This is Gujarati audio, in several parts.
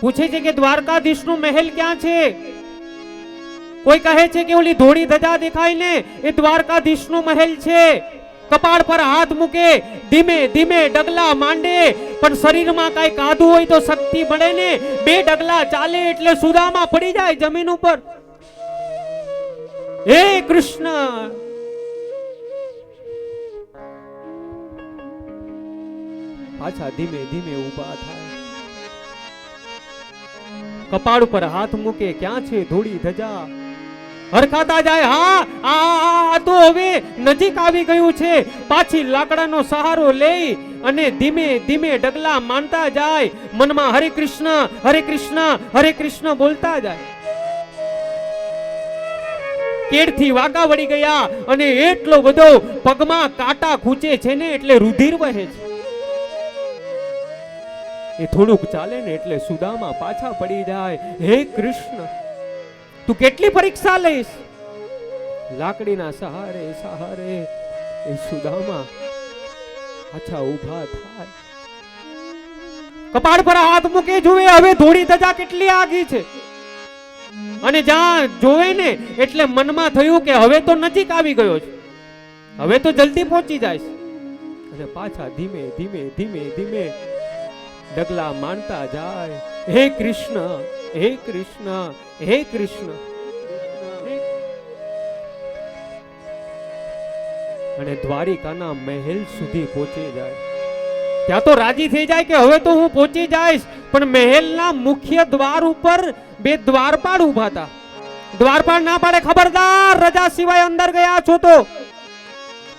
પૂછે છે કે દ્વારકાધીશનું મહેલ ક્યાં છે? કોઈ કહે છે કે ઓલી ધોળી ધજા દેખાય ને એ દ્વારકાધીશનું મહેલ છે. કપાળ પર હાથ મૂકે, ધીમે ધીમે ડગલા માંડે, પણ શરીરમાં કઈ કાધું હોય તો શક્તિ મળે ને, બે ડગલા ચાલે એટલે સુદામાં પડી જાય જમીન ઉપર. હે કૃષ્ણ! પાછા ધીમે ધીમે ઊભા થાય. કપાળ ઉપર હાથ મૂકે ક્યાં છે ધૂળી ધજા? હરખાતા જાય, હા, આ તો હવે નજીક આવી ગયું છે. પાછી લાકડાનો સહારો લઈ અને ધીમે ધીમે ડગલા માનતા જાય. મનમાં હરે કૃષ્ણ હરે કૃષ્ણ હરે કૃષ્ણ બોલતા જાય. કેડથી વાગા વળી ગયા અને એટલો બધો પગમાં કાંટા ખૂંચે છે ને એટલે રુધિર વહે છે. એ થોડુંક ચાલે ને એટલે સુદામાં પાછા પડી જાય. હે કૃષ્ણ, તું કેટલી પરીક્ષા લઈશ? લાકડીના સહારે સહારે એ સુદામા પાછા ઊભા થાય. કપાળ પર હાથ મૂકે જુએ, હવે ધોળી ધજા કેટલી આગી છે. અને જ્યાં જોવે ને એટલે મનમાં થયું કે હવે તો નજીક આવી ગયો છે. હવે તો જલ્દી પહોંચી જાય અને પાછા ધીમે ધીમે ધીમે ધીમે ડગલા માનતા જાય. હે કૃષ્ણ હે કૃષ્ણ હે કૃષ્ણ. અને દ્વારિકાના મહેલ સુધી પહોંચી જાય. ત્યાં તો રાજી થઈ જાય કે હવે તો હું પહોંચી જઈશ, પણ મહેલના મુખ્ય દ્વાર ઉપર બે દ્વારપાળ ઊભા હતા. દ્વારપાળ ના પાડે ખબરદાર, રજા સિવાય અંદર ગયા છો તો.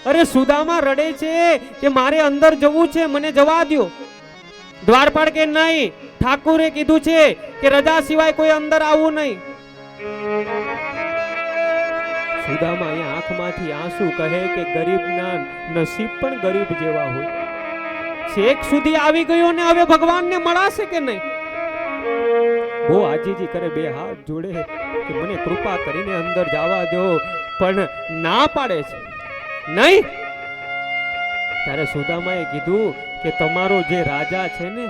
અરે સુદામા રડે છે કે મારે અંદર જવું છે, મને જવા દ્યો. દ્વારપાળ કે નહીં. ઠાકુરે કીધું છે કે રજા સિવાય કોઈ અંદર આવવું નહીં. સુદામા એ આંખમાંથી આંસુ કહે કે ગરીબના નસીબ પણ ગરીબ જેવા હોય. છેક સુધી આવી ગયો ને હવે ભગવાનને મળાશે કે નહીં? બહુ આજીજી કરે બે હાથ જોડે કે મને કૃપા કરીને અંદર જવા દો, પણ ના પાડે છે. નહીં? ત્યારે સુદામાએ કીધું કે તમારો જે રાજા છે ને,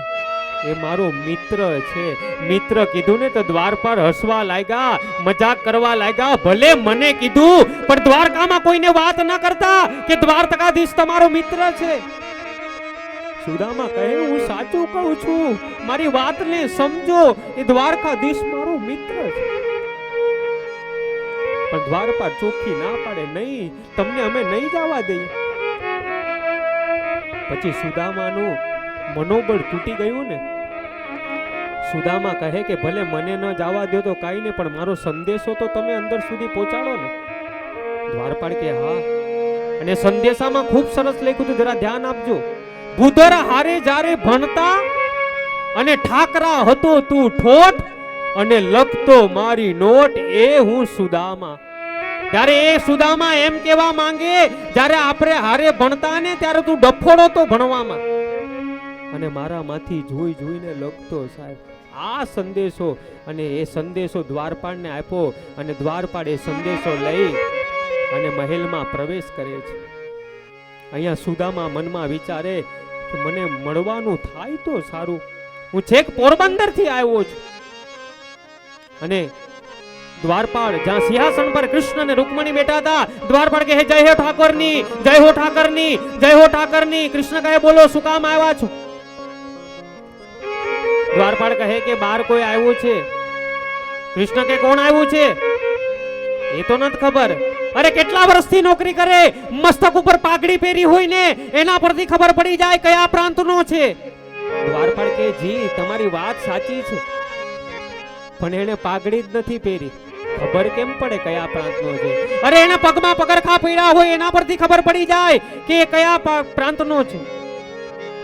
એ મારો મિત્ર છે. મિત્ર કીધું ને તો દ્વારપાળ હસવા લાગ્યા, મજાક કરવા લાગ્યા. ભલે મને કીધું, પણ દ્વારકામાં કોઈને વાત ન કરતા કે દ્વારકાધીશ તમારો મિત્ર છે. સુદામા કહે, હું સાચું કહું છું. મારી વાતને સમજો. એ દ્વારકાધીશ મારો મિત્ર છે. પણ દ્વારપાળ ચોખ્ખી ના પાડે નહીં. તમને અમે નહીં જવા દઈએ. પછી સુદામાનું મનોબળ તૂટી ગયું ને? સુદામા કહે કે, ભલે મને ન જવા દો તો કાંઈ નહીં, પણ મારો સંદેશો તો તમે અંદર સુધી પહોંચાડો ને. દ્વારપાળ કે હા. અને સંદેશામાં ખૂબ સરસ લખ્યું હતું, જરા ધ્યાન આપજો. ભૂધર હારે જારે ભણતા અને ઠાકરા હતો તું ઠોઠ અને લખતો મારી નોટ, એ હું સુદામા. ત્યારે એ સુદામા એમ કેવા માંગે, જ્યારે આપણે હારે ભણતા ને ત્યારે તું ડફોડો તો ભણવામાં. અને મારામાંથી જોઈ જોઈને લખતો, સાહેબ, આ સંદેશો અને એ સંદેશો દ્વારપાળને આપ્યો અને દ્વારપાળ એ સંદેશો લઈ અને મહેલમાં પ્રવેશ કરે છે. અહીંયા સુદામા મનમાં વિચારે કે, મને મળવાનું થાય તો સારું. હું છેક પોરબંદરથી આવ્યો છું. અને દ્વારપાળ, જ્યાં સિંહાસન પર કૃષ્ણ અને રૂકમણી બેઠા હતા. દ્વારપાળ કહે, જય હો ઠાકોરની, જય હો ઠાકરની, જય હો ઠાકરની. કૃષ્ણ કહે, બોલો, શું કામ આવ્યા છો? દ્વારપાળ કહે કે બાર કોઈ આવ્યું છે. કૃષ્ણ કે કોણ આવ્યું છે? એ તો નથી ખબર. અરે, કેટલા વર્ષથી નોકરી કરે? મસ્તક ઉપર પાઘડી પહેરી હોય ને, એના પરથી ખબર પડી જાય કયા પ્રાંતનો છે. દ્વારપાળ કે જી, તમારી વાત સાચી છે, પણ એને પાઘડી જ નથી પહેરી. ખબર કેમ પડે કયા પ્રાંતનો છે? અરે એના પગમાં પગરખા પડ્યા હોય એના પરથી ખબર પડી જાય કે એ કયા પ્રાંતનો છે.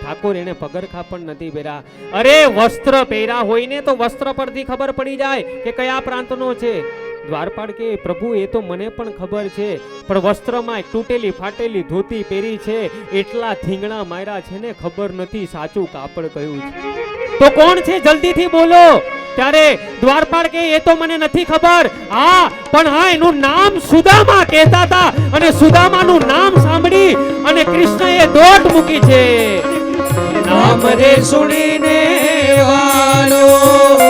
ઠાકોર એને પગરખા પણ નથી પહેર્યા. અરે વસ્ત્ર પહેર્યા હોય ને તો વસ્ત્ર પરથી ખબર પડી જાય કે કયા પ્રાંતનો છે. દ્વારપાળ કે પ્રભુ, એ તો મને પણ ખબર છે, પણ વસ્ત્રમાં તૂટેલી ફાટેલી ધોતી પહેરી છે. એટલા થીંગણા માર્યા છે ને ખબર નથી સાચું કાપડ કયું છે. તો કોણ છે? જલ્દીથી બોલો. ત્યારે દ્વારપાળ કે એ તો મને નથી ખબર. હા, પણ હા, એનું નામ સુદામા કહેતા હતા અને સુદામાનું નામ સાંભળી અને કૃષ્ણ એ દોટ મૂકી છે. નામ રે સુણીને વાલો.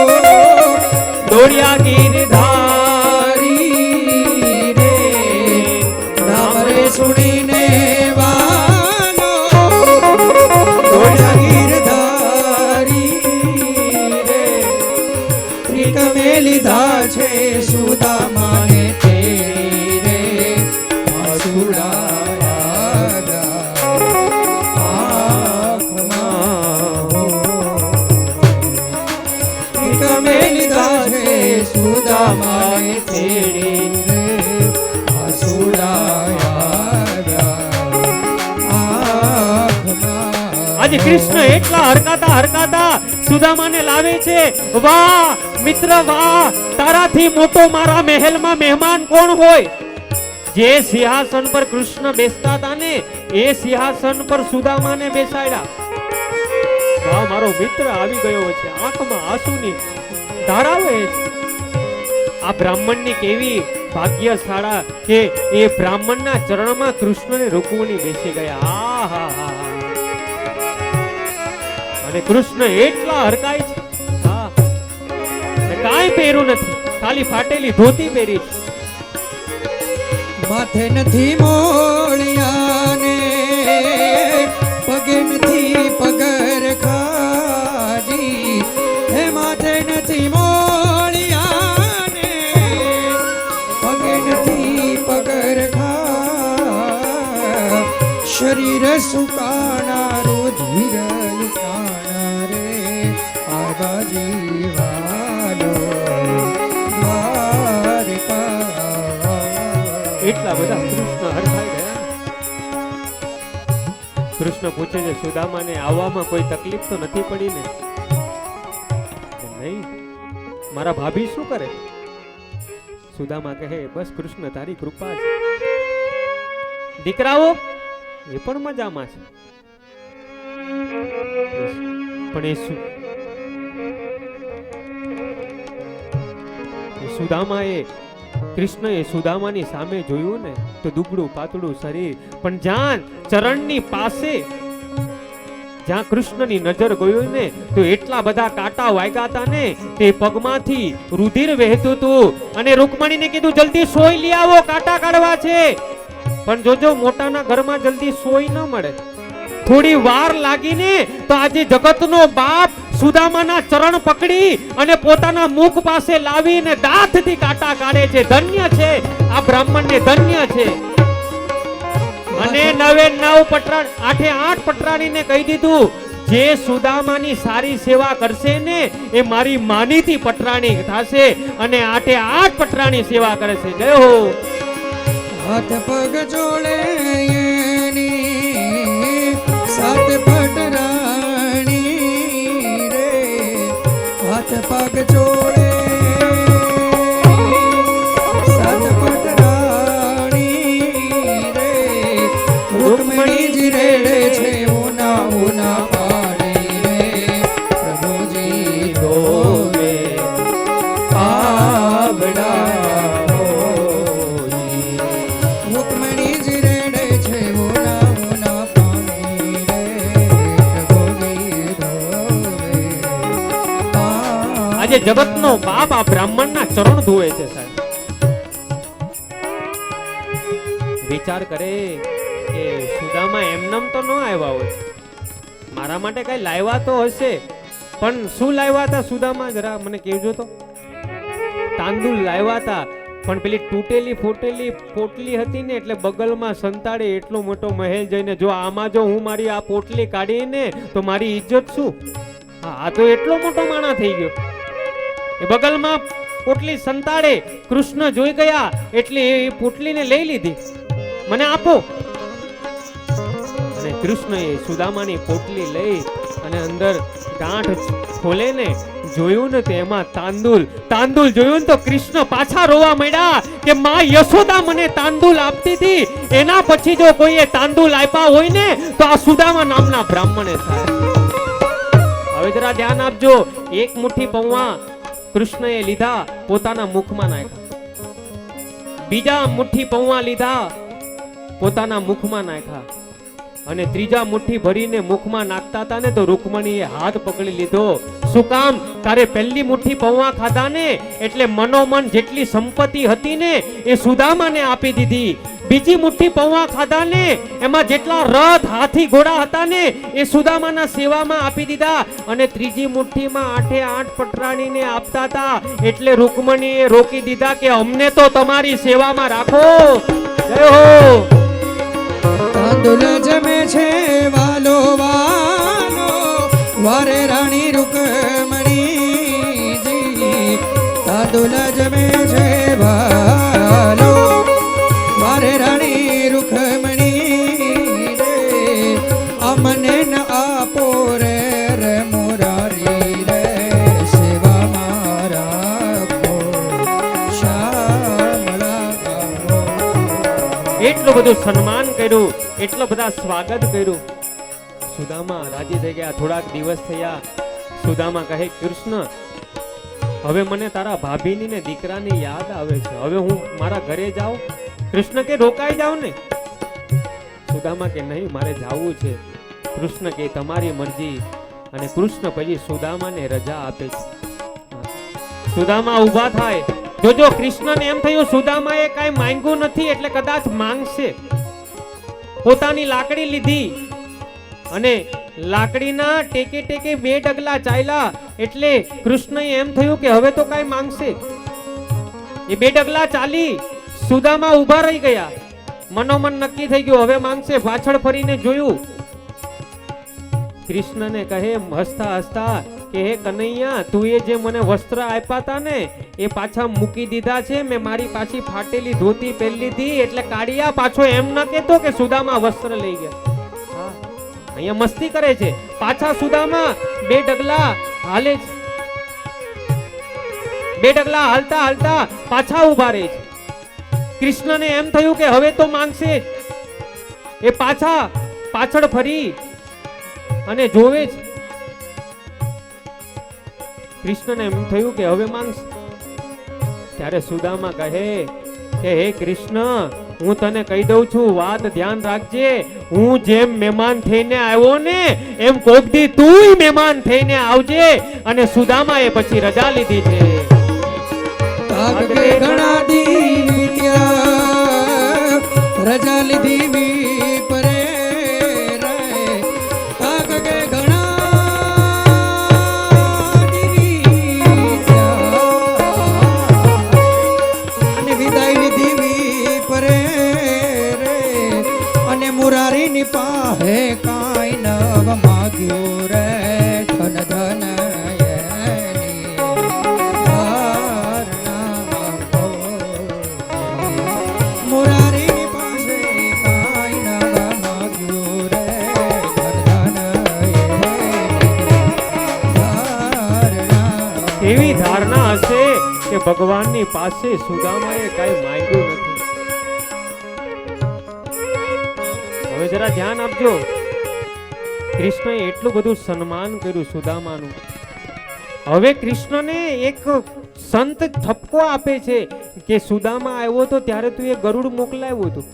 આજે કૃષ્ણ એટલા હરકાતા હરકાતા સુદામાને લાવે છે, વાહ, મિત્ર, વાહ, તારાથી મોટો મારા મહેલમાં મહેમાન કોણ હોય? જે સિંહાસન પર કૃષ્ણ બેસતા હતા ને એ સિંહાસન પર સુદામાને બેસાડ્યા. વાહ, મારો મિત્ર આવી ગયો છે, આંખમાં આંસુની ધારા વહે છે. આ બ્રાહ્મણની કેવી ભાગ્યશાળા કે એ બ્રાહ્મણના ચરણમાં કૃષ્ણને રૂકમણી બેસી ગયા. આ, હા હા અને કૃષ્ણ એટલા હરકાય છે. હા. કાંઈ પહેર્યું નથી. ખાલી ફાટેલી ધોતી પહેરી માથે નથી મોળિયાને એટલા બધા કૃષ્ણ હરખાઈ ગયા કૃષ્ણ પૂછે છે, સુદામાને આવવામાં કોઈ તકલીફ તો નથી પડી ને? નહીં. મારા ભાભી શું કરે? સુદામા કહે બસ કૃષ્ણ, તારી કૃપા છે. દીકરાઓ, એ પણ મજામાં છે. પણ એ શું સુદામાએ કૃષ્ણએ સુદામાની સામે જોયું ને તો દુબળું પાતળું શરીર. પણ જ્યાં ચરણની પાસે જ્યાં કૃષ્ણની નજર ગયું ને તો એટલા બધા કાંટા વાગ્યા ને, તે પગમાંથી રુધિર વહેતું હતું અને રૂકમણીને કીધું, જલ્દી સોય લઈ આવો, કાંટા કાઢવા છે. પણ જોજો, મોટાના ઘરમાં જલ્દી સોય ન મળે. થોડી વાર લાગીને તો આજે જગતનો બાપ સુદામાના ચરણ પકડી અને પોતાના મુખ પાસે લાવીને દાંતથી કાટા કાઢે છે. ધન્ય છે. આ બ્રાહ્મણને ધન્ય છે. અને નવે નવ પટરા આઠે આઠ પટરાણીને કહી દીધું, જે સુદામાની સારી સેવા કરશે ને, એ મારી માનીતી પટરાણી થશે અને આઠે આઠ પટરાણી સેવા કરે છે જય હો. હાથ પગ જોડે હાથ પગ જોડે આજે જગતનો બાપ આ બ્રાહ્મણના ચરણ ધોવે છે સાહેબ. વિચાર કરે કે સુદામાં એમનેમ તો ન આવ્યા હોય. મારા માટે કઈ લાવ્યા તો હશે, પણ શું લાવ્યા હતા સુદામાં? જરા મને કહેજો તો. તાંદુલ લાવ્યા હતા, પણ પેલી તૂટેલી ફૂટેલી પોટલી હતી ને એટલે બગલમાં સંતાડે એટલો મોટો મહેલ જઈને, જો આમાં જો હું મારી આ પોટલી કાઢીને, તો મારી ઇજ્જત શું? આ તો એટલો મોટો માણા થઈ ગયો. બગલમાં પોટલી સંતાડે, કૃષ્ણ જોઈ ગયા, એટલે એ પોટલીને લઈ લીધી. મને આપો. અને કૃષ્ણએ સુદામાની પોટલી લઈ અને અંદર ગાંઠ ખોલે ને જોયું ને તેમાં તાંદુલ તાંદુલ જોયું ને તો કૃષ્ણ પાછા રોવા માંડ્યા કે માં, યશોદા મને તાંદુલ આપતી હતી. એના પછી જો કોઈએ તાંદુલ આપ્યા હોય ને, તો આ સુદામા નામના બ્રાહ્મણે થાય. હવે જરા ધ્યાન આપજો, એક મુઠ્ઠી પૌવા કૃષ્ણએ લીધા, પોતાના મુખમાં નાખ્યા. બીજા મુઠ્ઠી પૌવા લીધા, પોતાના મુખમાં નાખ્યા. અને ત્રીજા મુઠ્ઠી ભરીને મુખમાં નાખતા હતા ને, તો રૂકમણીએ હાથ પકડી લીધો. શું કામ? તારે પહેલી મુઠ્ઠી પૌવા ખાધા ને એટલે મનોમન જેટલી સંપત્તિ હતી ને, એ સુદામાને આપી દીધી. બીજી મુઠ્ઠી પૌવા ખાધા ને એમાં જેટલા રથ હાથી ઘોડા હતા ને એ સુદામાના સેવામાં આપી દીધા અને ત્રીજી મુઠ્ઠીમાં આઠે આઠ પટરાણીને આપતા હતા. એટલે રૂકમણીએ રોકી દીધા કે અમને તો તમારી સેવામાં રાખો. જય હો! તાંદુલ જમે છે વાલો વાલો, વારે રાણી રૂકમણીજી. દુલજમે છે ભાલો એટલું બધું સન્માન કર્યું, એટલો બધા સ્વાગત કર્યું. સુદામા રાજી થઈ ગયા, થોડાક દિવસ થયા. સુદામા કહે, કૃષ્ણ, હવે મને તારા ભાભીની ને દીકરાની યાદ આવે છે. હવે હું મારા ઘરે જાઉં? કૃષ્ણ કે, રોકાઈ જાઉં ને? સુદામા કે, નહીં, મારે જાવું છે. કૃષ્ણ કે, તમારી મરજી. અને કૃષ્ણ પછી સુદામાને રજા આપે છે. સુદામા ઊભા થાય. જોજો, કૃષ્ણને એમ થયું, સુદામાએ કાંઈ માંગ્યું નથી એટલે કદાચ માંગશે. પોતાની લાકડી લીધી અને લાકડીના ટેકે ટેકે બે ડગલા ચાલ્યા એટલે કૃષ્ણએ એમ થયું કે હવે તો કાંઈ માંગશે. એ બે ડગલા ચાલી સુદામા ઊભા રહી ગયા. મનોમન નક્કી થઈ ગયું, હવે માંગશે. પાછળ ફરીને જોયું, કૃષ્ણને કહે હસતા હસતા કે હે કનૈયા તું એ જે મને વસ્ત્ર આપ્યા હતા ને એ પાછા મૂકી દીધા છે. મેં મારી પાછી ફાટેલી ધોતી પહેરી લીધી એટલે કાળિયા પાછો એમ ન કહેતો કે સુદામા વસ્ત્ર લઈ ગયા. હા, અહીંયા મસ્તી કરે છે. પાછા સુદામા બે ડગલા હાલે છે. બે ડગલા હાલતા હાલતા પાછા ઊભા રહે છે. કૃષ્ણને એમ થયું કે હવે તો માંગશે. એ પાછા પાછળ ફરી અને જોવે છે. કૃષ્ણને એમ થયું કે હવે માંગશે. ત્યારે સુદામા કહે, કે હે કૃષ્ણ, હું તને કહી દઉં છું, વાત ધ્યાન રાખજે. હું જેમ મહેમાન થઈને આવ્યો ને, એમ કોક દી તુંય મહેમાન થઈને આવજે. અને સુદામા એ પછી રજા લીધી છે. રજા લીધી પાહે કાંઈ નવ માગ્યું રે ધન એવી ધારણા હશે કે ભગવાનની પાસે સુદામાએ કાંઈ માંગ્યું નથી. હવે જરા ધ્યાન આપજો. કૃષ્ણએ એટલું બધું સન્માન કર્યું સુદામાનું. હવે કૃષ્ણને એક સંત ઠપકો આપે છે કે સુદામા આવ્યો તો ત્યારે તું એ ગરુડ મોકલાવ્યું હતું.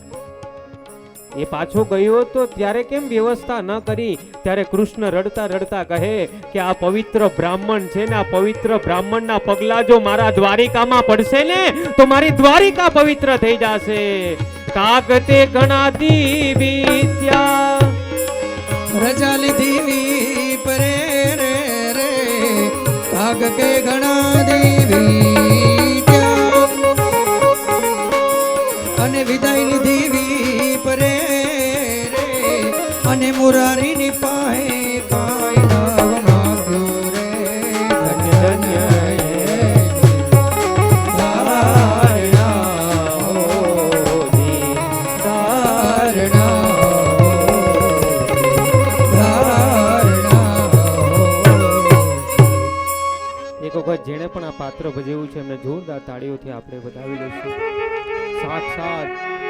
એ પાછો ગયો તો ત્યારે કેમ વ્યવસ્થા ન કરી? ત્યારે કૃષ્ણ રડતા રડતા કહે કે આ પવિત્ર બ્રાહ્મણ છે ને આ પવિત્ર બ્રાહ્મણના પગલા જો મારા દ્વારિકામાં પડશે ને, તો મારી દ્વારિકા પવિત્ર થઈ જશે. કાગતે ઘણા દીવી ત્યાં રજા લીધી પરે રે રે કાગ કે ઘણા દેવી ત્યાં અને વિદાય લીધી પરે રે, અને મુરારીની પાહે કાંઈ જેણે પણ આ પાત્ર ભજવ્યું છે એમને જોરદાર તાળીઓથી આપણે વધાવી લઈશું. સાક્ષાત